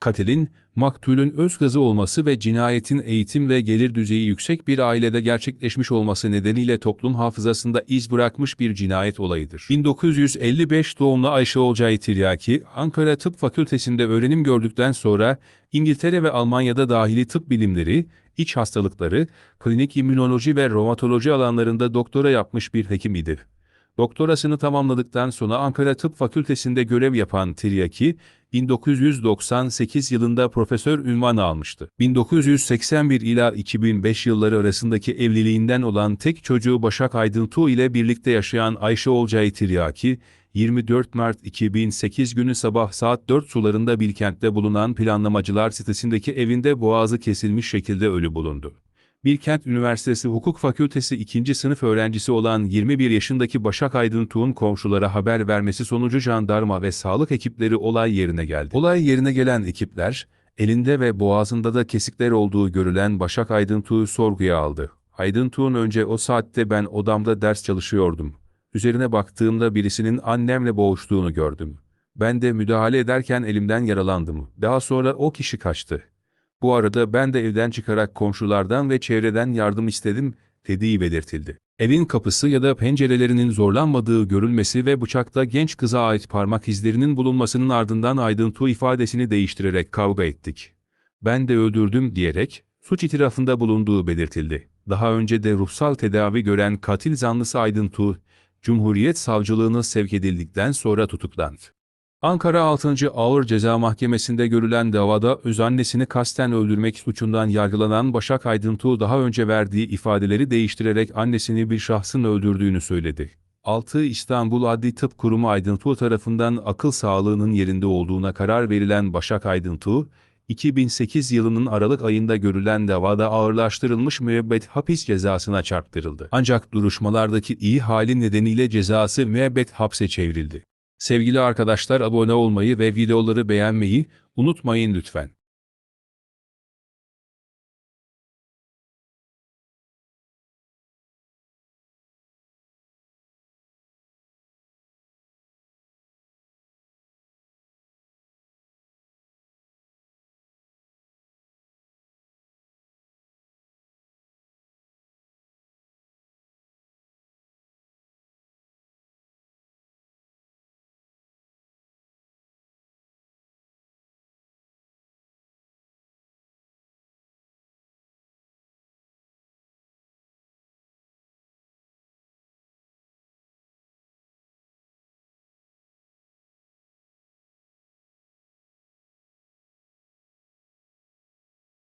Katilin, maktulün öz kızı olması ve cinayetin eğitim ve gelir düzeyi yüksek bir ailede gerçekleşmiş olması nedeniyle toplum hafızasında iz bırakmış bir cinayet olayıdır. 1955 doğumlu Ayşe Olcay Tiryaki, Ankara Tıp Fakültesi'nde öğrenim gördükten sonra İngiltere ve Almanya'da dahili tıp bilimleri, iç hastalıkları, klinik immünoloji ve romatoloji alanlarında doktora yapmış bir hekim idi. Doktorasını tamamladıktan sonra Ankara Tıp Fakültesi'nde görev yapan Tiryaki, 1998 yılında profesör ünvanı almıştı. 1981 ila 2005 yılları arasındaki evliliğinden olan tek çocuğu Başak Aydıntuğ ile birlikte yaşayan Ayşe Olcay Tiryaki, 24 Mart 2008 günü sabah saat 4 sularında Bilkent'te bulunan planlamacılar sitesindeki evinde boğazı kesilmiş şekilde ölü bulundu. Bilkent Üniversitesi Hukuk Fakültesi 2. sınıf öğrencisi olan 21 yaşındaki Başak Aydıntuğ'un komşulara haber vermesi sonucu jandarma ve sağlık ekipleri olay yerine geldi. Olay yerine gelen ekipler, elinde ve boğazında da kesikler olduğu görülen Başak Aydıntuğ'u sorguya aldı. Aydıntuğ'un önce o saatte ben odamda ders çalışıyordum. Üzerine baktığımda birisinin annemle boğuştuğunu gördüm. Ben de müdahale ederken elimden yaralandım. Daha sonra o kişi kaçtı. Bu arada ben de evden çıkarak komşulardan ve çevreden yardım istedim, dediği belirtildi. Evin kapısı ya da pencerelerinin zorlanmadığı görülmesi ve bıçakta genç kıza ait parmak izlerinin bulunmasının ardından aydıntığı ifadesini değiştirerek kavga ettik. Ben de öldürdüm diyerek, suç itirafında bulunduğu belirtildi. Daha önce de ruhsal tedavi gören katil zanlısı Aydıntuğ, Cumhuriyet Savcılığına sevk edildikten sonra tutuklandı. Ankara 6. Ağır Ceza Mahkemesi'nde görülen davada özennesini kasten öldürmek suçundan yargılanan Başak Aydıntuğ daha önce verdiği ifadeleri değiştirerek annesini bir şahsın öldürdüğünü söyledi. 6 İstanbul Adli Tıp Kurumu Aydıntuğ tarafından akıl sağlığının yerinde olduğuna karar verilen Başak Aydıntuğ, 2008 yılının Aralık ayında görülen davada ağırlaştırılmış müebbet hapis cezasına çarptırıldı. Ancak duruşmalardaki iyi hali nedeniyle cezası müebbet hapse çevrildi. Sevgili arkadaşlar abone olmayı ve videoları beğenmeyi unutmayın lütfen.